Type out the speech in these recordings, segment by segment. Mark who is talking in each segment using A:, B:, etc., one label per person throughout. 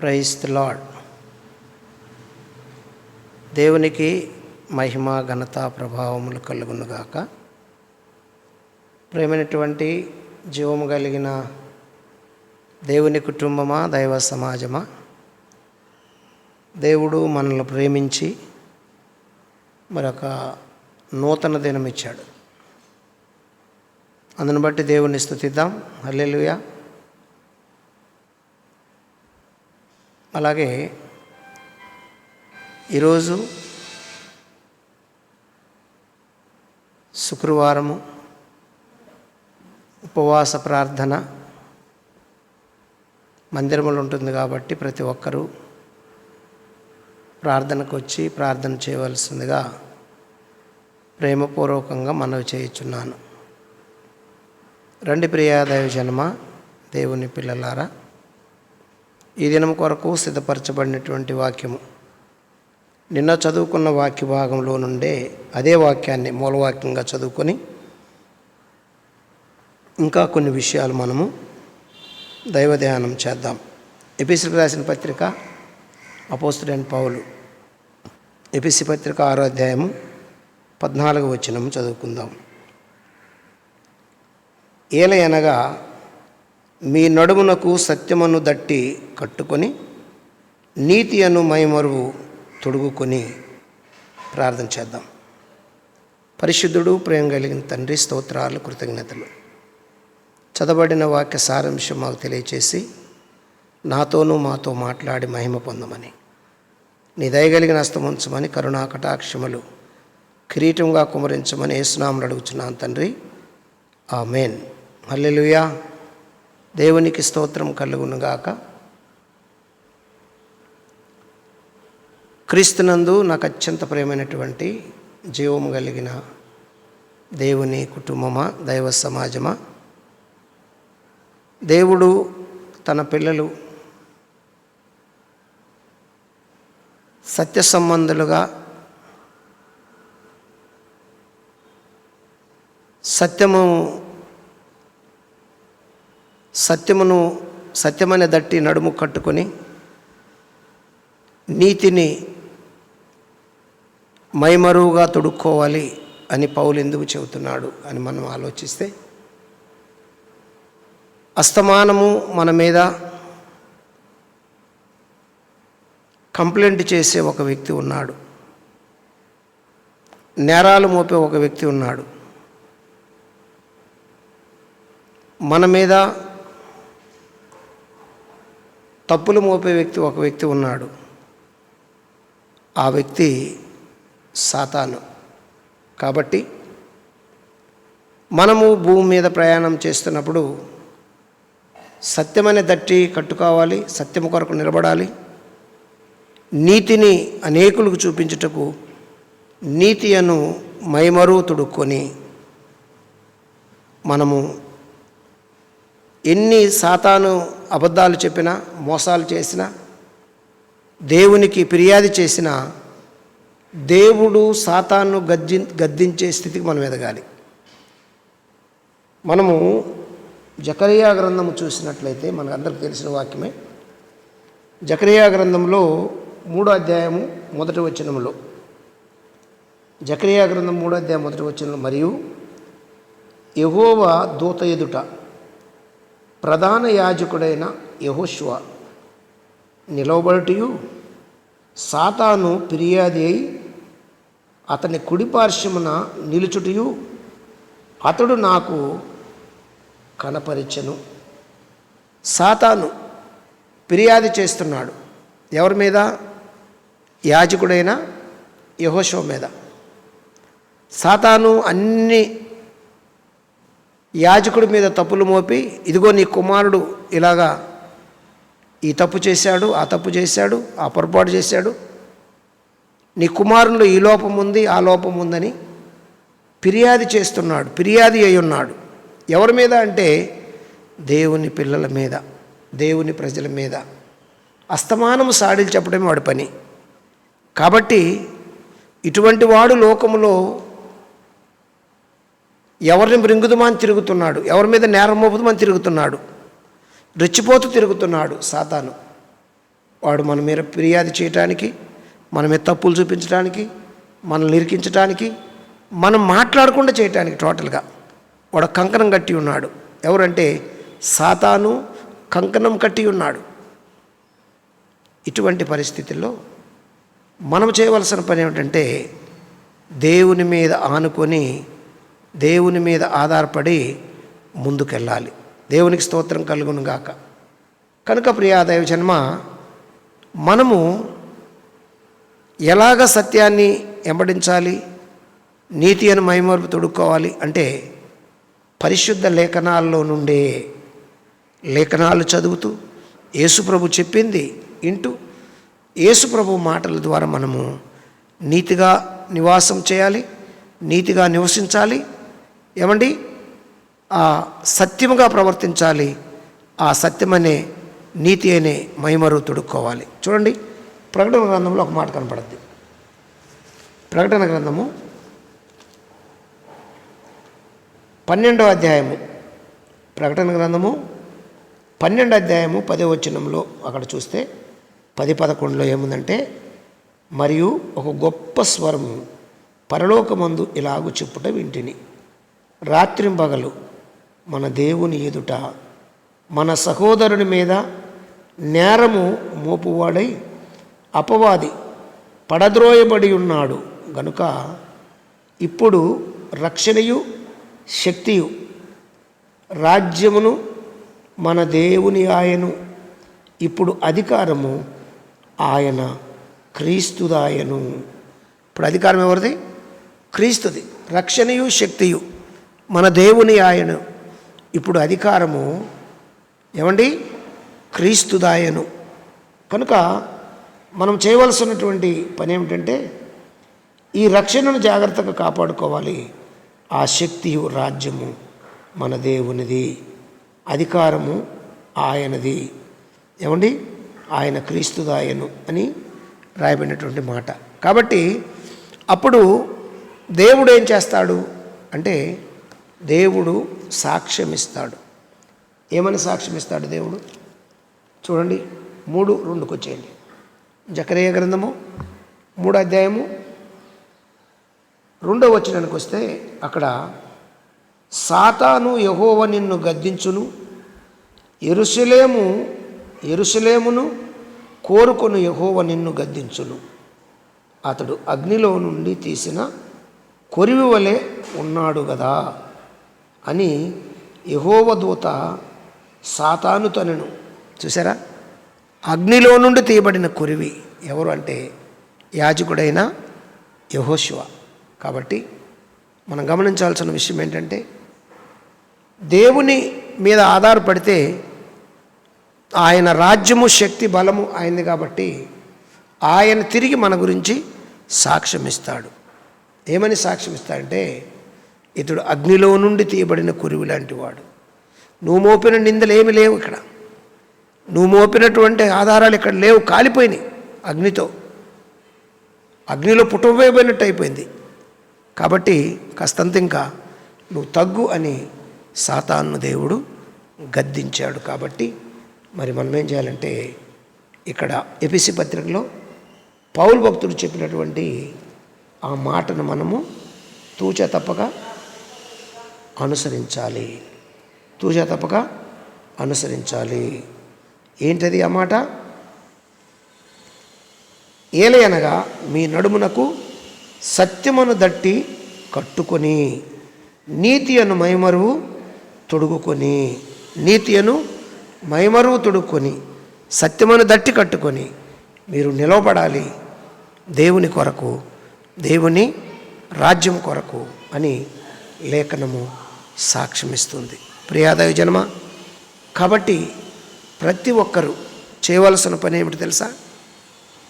A: Price the lord దేవునికి మహిమ ఘనత ప్రభావములు కలుగునుగాక ప్రేమైనటువంటి జీవము కలిగిన దేవుని కుటుంబమా దైవ సమాజమా? దేవుడు మనల్ని ప్రేమించి మరొక నూతన దినం ఇచ్చాడు అందును బట్టి దేవుని స్థుతిద్దాం హల్లెలూయా. అలాగే ఈరోజు శుక్రవారము ఉపవాస ప్రార్థన మందిరములు ఉంటుంది కాబట్టి ప్రతి ఒక్కరూ ప్రార్థనకు వచ్చి ప్రార్థన చేయవలసిందిగా ప్రేమపూర్వకంగా మనవి చేయుచున్నాను. రండి ప్రియా జన్మ దేవుని పిల్లలారా. ఈ దినం కొరకు సిద్ధపరచబడినటువంటి వాక్యము. నిన్న చదువుకున్న వాక్య భాగంలో నుండే అదే వాక్యాన్ని మూలవాక్యంగా చదువుకొని ఇంకా కొన్ని విషయాలు మనము దైవ ధ్యానం చేద్దాం. ఎపిసికి రాసిన పత్రిక అపోస్తుడైన పౌలు. ఎపిసి పత్రిక ఆరో అధ్యాయము పద్నాలుగు వచ్చినము చదువుకుందాం. ఏలయనగా మీ నడుమునకు సత్యమును దట్టి కట్టుకొని నీతి అను మైమరువు తొడుగుకొని ప్రార్థన చేద్దాం. పరిశుద్ధుడు ప్రేమ కలిగిన తండ్రి స్తోత్రాలు కృతజ్ఞతలు. చదవబడిన వాక్య సారాంశం మాకు తెలియచేసి నాతోనూ మాతో మాట్లాడి మహిమ పొందమని నీ దయగలిగిన హస్తముంచమని కరుణా కటాక్షములు కిరీటంగా కుమరించమని ఏసునామని అడుగుచున్నాను తండ్రి. ఆ మేన్ మల్లెలుయా దేవునికి స్తోత్రం కలుగునుగాక. క్రీస్తునందు నాకు అత్యంత ప్రేమైనటువంటి జీవము కలిగిన దేవుని కుటుంబమా దైవ సమాజమా? దేవుడు తన పిల్లలు సత్య సంబంధులుగా సత్యము సత్యమును సత్యమనే దట్టి నడుము కట్టుకొని నీతిని మైమరువుగా తొడుక్కోవాలి అని పౌలు ఎందుకు చెబుతున్నాడు అని మనం ఆలోచిస్తే అస్తమానము మన మీద కంప్లైంట్ చేసే ఒక వ్యక్తి ఉన్నాడు. నేరాలు మోపే ఒక వ్యక్తి ఉన్నాడు. మన మీద తప్పులు మోపే వ్యక్తి ఒక వ్యక్తి ఉన్నాడు. ఆ వ్యక్తి సాతాను. కాబట్టి మనము భూమి మీద ప్రయాణం చేస్తున్నప్పుడు సత్యమనే దట్టి కట్టుకోవాలి సత్యము కొరకు నిలబడాలి. నీతిని అనేకులకు చూపించుటకు నీతి అను మైమరు తొడుక్కొని మనము ఎన్ని సాతాను అబద్ధాలు చెప్పినా మోసాలు చేసినా దేవునికి ఫిర్యాదు చేసినా దేవుడు సాతాన్ను గద్ది గద్దించే స్థితికి మనం ఎదగాలి. మనము జకరియా గ్రంథము చూసినట్లయితే మనకు అందరికి తెలిసిన వాక్యమే. జకరియా గ్రంథంలో మూడో అధ్యాయము మొదటి వచనంలో జకరియా గ్రంథం మూడో అధ్యాయం మొదటి వచనంలో మరియు యహోవా దూత ఎదుట ప్రధాన యాజకుడైన యహోష్వ నిలవబడుటయు సాతాను ఫిర్యాది అయి అతని కుడిపార్శ్వమున నిలుచుటయు అతడు నాకు కనపరిచెను. సాతాను ఫిర్యాదు చేస్తున్నాడు. ఎవరి మీద? యాజకుడైన యహోశవ మీద. సాతాను అన్ని యాజకుడి మీద తప్పులు మోపి ఇదిగో నీ కుమారుడు ఇలాగా ఈ తప్పు చేశాడు ఆ తప్పు చేశాడు ఆ పొరపాటు చేశాడు. నీ కుమారునిలో ఈ లోపం ఉంది ఆ లోపం ఉందని ఫిర్యాదు చేస్తున్నాడు ఫిర్యాదు అయి ఉన్నాడు ఎవరి మీద అంటే దేవుని పిల్లల మీద దేవుని ప్రజల మీద. అస్తమానము సాడిలు చెప్పడమే వాడి పని. కాబట్టి ఇటువంటి వాడు లోకములో ఎవరిని మృంగుదమని తిరుగుతున్నాడు? ఎవరి మీద నేరం మోపుదమని తిరుగుతున్నాడు? రెచ్చిపోతూ తిరుగుతున్నాడు సాతాను. వాడు మన మీద ఫిర్యాదు చేయటానికి మన మీద తప్పులు చూపించడానికి మనల్ని ఇరికించడానికి మనం మాట్లాడకుండా చేయటానికి టోటల్గా వాడు కంకణం కట్టి ఉన్నాడు. ఎవరంటే సాతాను కంకణం కట్టి ఉన్నాడు. ఇటువంటి పరిస్థితుల్లో మనం చేయవలసిన పని ఏమిటంటే దేవుని మీద ఆనుకొని దేవుని మీద ఆధారపడి ముందుకెళ్ళాలి. దేవునికి స్తోత్రం కలుగును గాక. కనుక ప్రియాదైవ జన్మ మనము ఎలాగ సత్యాన్ని వెంబడించాలి? నీతి అని మైమరుపు తొడుక్కోవాలి అంటే పరిశుద్ధ లేఖనాల్లో నుండే లేఖనాలు చదువుతూ యేసుప్రభు చెప్పింది ఇంటూ యేసుప్రభు మాటల ద్వారా మనము నీతిగా నివాసం చేయాలి నీతిగా నివసించాలి ఏమండి? ఆ సత్యముగా ప్రవర్తించాలి. ఆ సత్యమనే నీతి అనే మైమరు తొడుక్కోవాలి. చూడండి ప్రకటన గ్రంథంలో ఒక మాట కనపడుద్ది. ప్రకటన గ్రంథము పన్నెండవ అధ్యాయము. ప్రకటన గ్రంథము పన్నెండు అధ్యాయము పదే వచనంలో అక్కడ చూస్తే పది పదకొండులో ఏముందంటే మరియు ఒక గొప్ప స్వరము పరలోకమందు ఇలాగు చెప్పుట వింటిని. రాత్రింబగలు మన దేవుని ఎదుట మన సహోదరుని మీద నేరము మోపువాడై అపవాది పడద్రోయబడి ఉన్నాడు. గనుక ఇప్పుడు రక్షణయు శక్తియు రాజ్యమును మన దేవుని ఆయను ఇప్పుడు అధికారము ఆయన క్రీస్తుదాయను. ఇప్పుడు అధికారం ఎవరిది? క్రీస్తుది. రక్షణయు శక్తియు. మన దేవుని ఆయన. ఇప్పుడు అధికారము ఏమండి? క్రీస్తుదాయను. కనుక మనం చేయవలసినటువంటి పని ఏమిటంటే ఈ రక్షణను జాగ్రత్తగా కాపాడుకోవాలి. ఆ శక్తియు రాజ్యము మన దేవునిది. అధికారము ఆయనది. ఏమండి? ఆయన క్రీస్తుదాయను అని రాయబడినటువంటి మాట. కాబట్టి అప్పుడు దేవుడు ఏం చేస్తాడు? అంటే దేవుడు సాక్ష్యమిస్తాడు. ఏమని సాక్ష్యమిస్తాడు దేవుడు? చూడండి మూడు రెండుకు వచ్చేయండి జకరేయ గ్రంథము మూడో అధ్యాయము రెండో వచ్చినానికి వస్తే అక్కడ సాతాను యహోవ నిన్ను గద్దించును ఎరుసలేము ఎరుసలేమును కోరుకొను యహోవ నిన్ను గద్దించును. అతడు అగ్నిలో నుండి తీసిన కొరివి వలె ఉన్నాడు కదా అని యహోవదూత సాతాను తనను చూసారా అగ్నిలో నుండి తీయబడిన కురివి ఎవరు అంటే యాజకుడైన యహోశివ కాబట్టి మనం గమనించాల్సిన విషయం ఏంటంటే దేవుని మీద ఆధారపడితే ఆయన రాజ్యము శక్తి బలము అయింది కాబట్టి ఆయన తిరిగి మన గురించి సాక్ష్యం ఇస్తాడు ఏమని సాక్ష్యం ఇస్తాడంటే ఇతడు అగ్నిలో నుండి తీయబడిన కురువి లాంటి వాడు. నువ్వు మోపిన నిందలు ఏమి లేవు ఇక్కడ. నువ్వు మోపినటువంటి ఆధారాలు ఇక్కడ లేవు కాలిపోయినాయి అగ్నితో. అగ్నిలో పుట్టబోయబోయినట్టు అయిపోయింది. కాబట్టి కాస్తంత ఇంకా నువ్వు తగ్గు అని సాతాన్ను దేవుడు గద్దించాడు కాబట్టి మరి మనం ఏం చేయాలంటే ఇక్కడ ఎపిసి పత్రికలో పౌరు భక్తుడు చెప్పినటువంటి ఆ మాటను మనము తూచ తప్పక అనుసరించాలి. తూచ తప్పక అనుసరించాలి. ఏంటది ఆ మాట? ఏలయనగా మీ నడుమునకు సత్యమును దట్టి కట్టుకొని నీతి అను మైమరువు తొడుగుకొని నీతి అను మైమరువు తొడుక్కొని సత్యమును దట్టి కట్టుకొని మీరు నిలవబడాలి దేవుని కొరకు దేవుని రాజ్యం కొరకు అని లేఖనము సాక్ష్యమిస్తుంది. ప్రియాదయ జన్మ. కాబట్టి ప్రతి ఒక్కరూ చేయవలసిన పని ఏమిటి తెలుసా?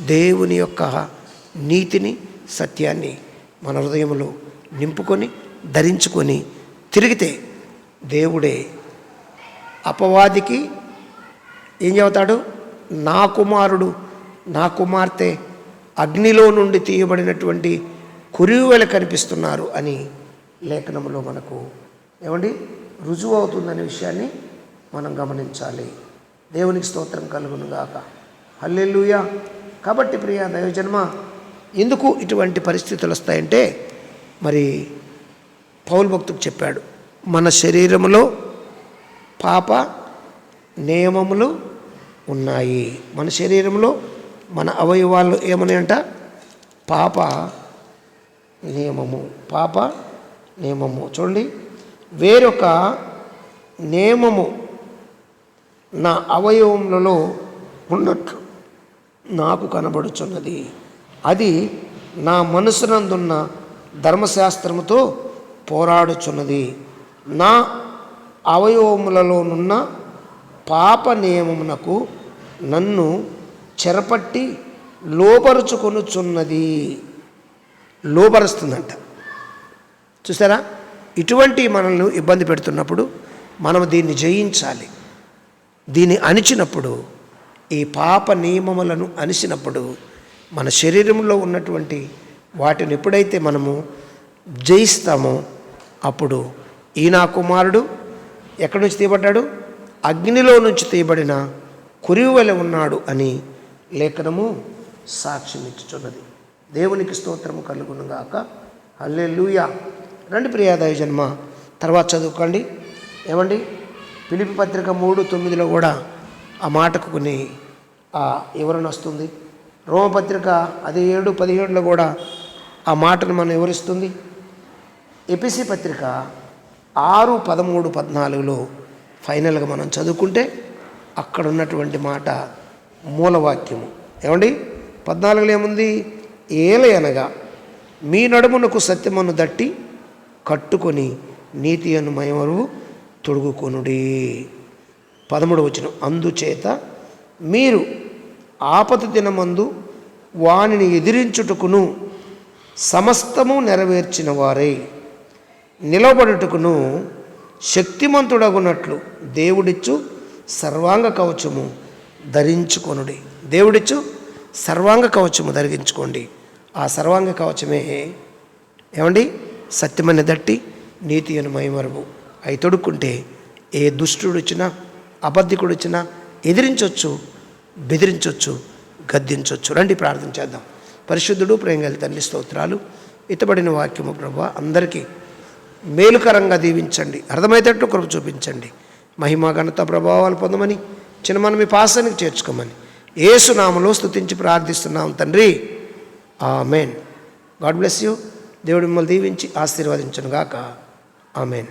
A: దేవుని యొక్క నీతిని సత్యాన్ని మన హృదయంలో నింపుకొని ధరించుకొని తిరిగితే దేవుడే అపవాదికి ఏం చెబుతాడు? నా కుమారుడు నా కుమార్తె అగ్నిలో నుండి తీయబడినటువంటి కురివెల కనిపిస్తున్నారు అని లేఖనంలో మనకు ఏమండి? రుజువు అవుతుందనే విషయాన్ని మనం గమనించాలి. దేవునికి స్తోత్రం కలుగును గాక. కాబట్టి ప్రియ దైవజన్మ ఎందుకు ఇటువంటి పరిస్థితులు వస్తాయంటే మరి పౌల్ భక్తుడు చెప్పాడు మన శరీరంలో పాప నియమములు ఉన్నాయి. మన శరీరంలో మన అవయవాల్లో ఏమని పాప నియమము. పాప నియమము. చూడండి. వేరొక నియమము నా అవయవములలో ఉన్నట్లు నాకు కనబడుచున్నది. అది నా మనసునందున్న ధర్మశాస్త్రముతో పోరాడుచున్నది. నా అవయవములలోనున్న పాప నియమమునకు నన్ను చెరపట్టి లోపరుచుకొనుచున్నది లోపరుస్తుందంట చూసారా? ఇటువంటి మనల్ని ఇబ్బంది పెడుతున్నప్పుడు మనం దీన్ని జయించాలి. దీన్ని అణిచినప్పుడు ఈ పాప నియమములను అణిచినప్పుడు మన శరీరంలో ఉన్నటువంటి వాటిని ఎప్పుడైతే మనము జయిస్తామో అప్పుడు ఈనా కుమారుడు ఎక్కడి నుంచి తీయబడ్డాడు? అగ్నిలో నుంచి తీయబడిన కురివలె ఉన్నాడు అని లేఖనము సాక్ష్యం ఇచ్చుచున్నది దేవునికి స్తోత్రము కలుగునుగాక. హల్లే రండి ప్రియాదాయ జన్మ తర్వాత చదువుకోండి. ఏమండి? పిలిపి పత్రిక మూడు తొమ్మిదిలో కూడా ఆ మాటకు కొన్ని ఆ వివరణ వస్తుంది. రోమపత్రిక అది ఏడు పదిహేడులో కూడా ఆ మాటను మనం వివరిస్తుంది. ఎపిసి పత్రిక ఆరు పదమూడు పద్నాలుగులో ఫైనల్గా మనం చదువుకుంటే అక్కడ ఉన్నటువంటి మాట మూలవాక్యము. ఏమండి? పద్నాలుగులో ఏముంది? ఏలయనగా మీ నడుమునకు సత్యమును దట్టి కట్టుకొని నీతి అను మయమరువు తొడుగుకొనుడి. పదమూడు వచ్చిన అందుచేత మీరు ఆపద దినమందు వానిని ఎదిరించుటకును సమస్తము నెరవేర్చిన వారే. నిలబడుటకును శక్తిమంతుడగునట్లు దేవుడిచ్చు సర్వాంగ కవచము ధరించుకొనుడి. దేవుడిచ్చు సర్వాంగ కవచము ధరించుకోండి. ఆ సర్వాంగ కవచమే ఏమండి? సత్యమని దట్టి నీతి అని మైమరువు అవి తొడుక్కుంటే ఏ దుష్టుడు వచ్చినా అబద్ధికుడు వచ్చినా ఎదిరించవచ్చు బెదిరించవచ్చు గద్దించవచ్చు రండి ప్రార్థన చేద్దాం. పరిశుద్ధుడు ప్రేంగలి తల్లి స్తోత్రాలు. ఇతబడిన వాక్యము ప్రభు అందరికీ మేలుకరంగా దీవించండి. అర్థమయ్యేటట్టు కృప చూపించండి. మహిమ ఘనత ప్రభావాలు పొందమని చిన్న మనం మీ పాసానికి చేర్చుకోమని. ఏసునామలో స్తుతించి ప్రార్థిస్తున్నాం తండ్రి. ఆ మెయిన్ గాడ్ బ్లెస్ యూ. దేవుడు మిమ్మల్ని దీవించి ఆశీర్వదించనుగాక. ఆమెన్.